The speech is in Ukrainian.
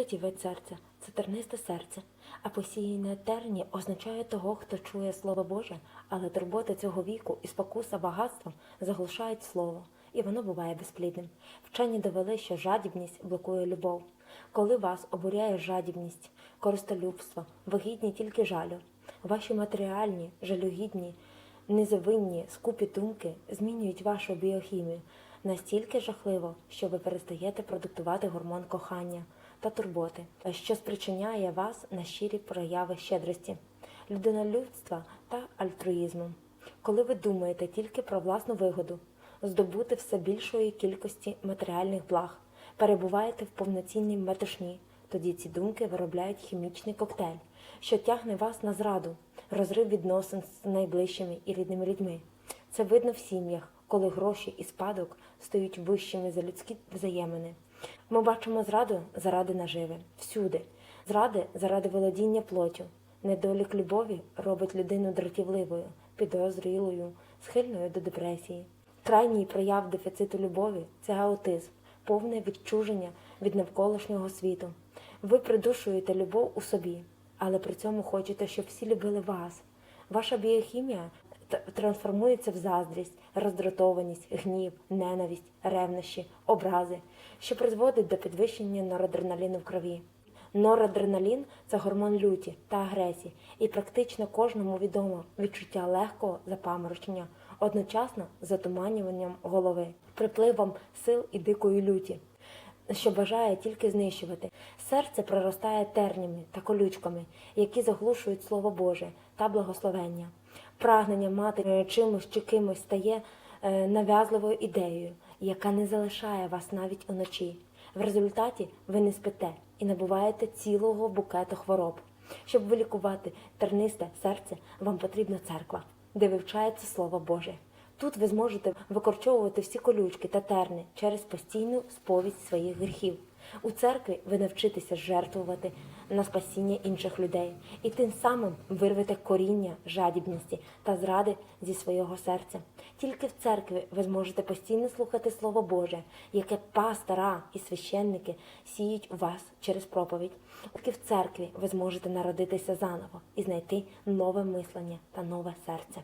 Третій вид серця це тернисте серце, а посіяне терні означає того, хто чує Слово Боже, але турботи цього віку і спокуса багатством заглушають слово, і воно буває безплідним. Вчені довели, що жадібність блокує любов. Коли вас обуряє жадібність, користолюбство, вигідні тільки жалю, ваші матеріальні, жалюгідні, незавинні, скупі думки змінюють вашу біохімію настільки жахливо, що ви перестаєте продуктувати гормон кохання та турботи, що спричиняє вас на щирі прояви щедрості, людинолюбства та альтруїзму. Коли ви думаєте тільки про власну вигоду, здобути все більшої кількості матеріальних благ, перебуваєте в повноцінній метушні, тоді ці думки виробляють хімічний коктейль, що тягне вас на зраду, розрив відносин з найближчими і рідними людьми. Це видно в сім'ях, коли гроші і спадок стають вищими за людські взаємини. Ми бачимо зраду заради наживи, всюди, зради заради володіння плотю. Недолік любові робить людину дратівливою, підозрілою, схильною до депресії. Крайній прояв дефіциту любові це аутизм, повне відчуження від навколишнього світу. Ви придушуєте любов у собі, але при цьому хочете, щоб всі любили вас. Ваша біохімія трансформується в заздрість, роздратованість, гнів, ненависть, ревнощі, образи, що призводить до підвищення норадреналіну в крові. Норадреналін це гормон люті та агресії, і практично кожному відомо відчуття легкого запаморочення, одночасно затуманюванням голови, припливом сил і дикої люті, що бажає тільки знищувати. Серце проростає тернями та колючками, які заглушують Слово Боже та благословення. Прагнення мати е, чимось чи кимось стає е, нав'язливою ідеєю, яка не залишає вас навіть уночі. В результаті ви не спите і набуваєте цілого букету хвороб. Щоб вилікувати тернисте серце, вам потрібна церква, де вивчається Слово Боже. Тут ви зможете викорчовувати всі колючки та терни через постійну сповідь своїх гріхів. У церкві ви навчитеся жертвувати на спасіння інших людей, і тим самим вирвете коріння жадібності та зради зі свого серця. Тільки в церкві ви зможете постійно слухати Слово Боже, яке пастора і священники сіють у вас через проповідь. Тільки в церкві ви зможете народитися заново і знайти нове мислення та нове серце.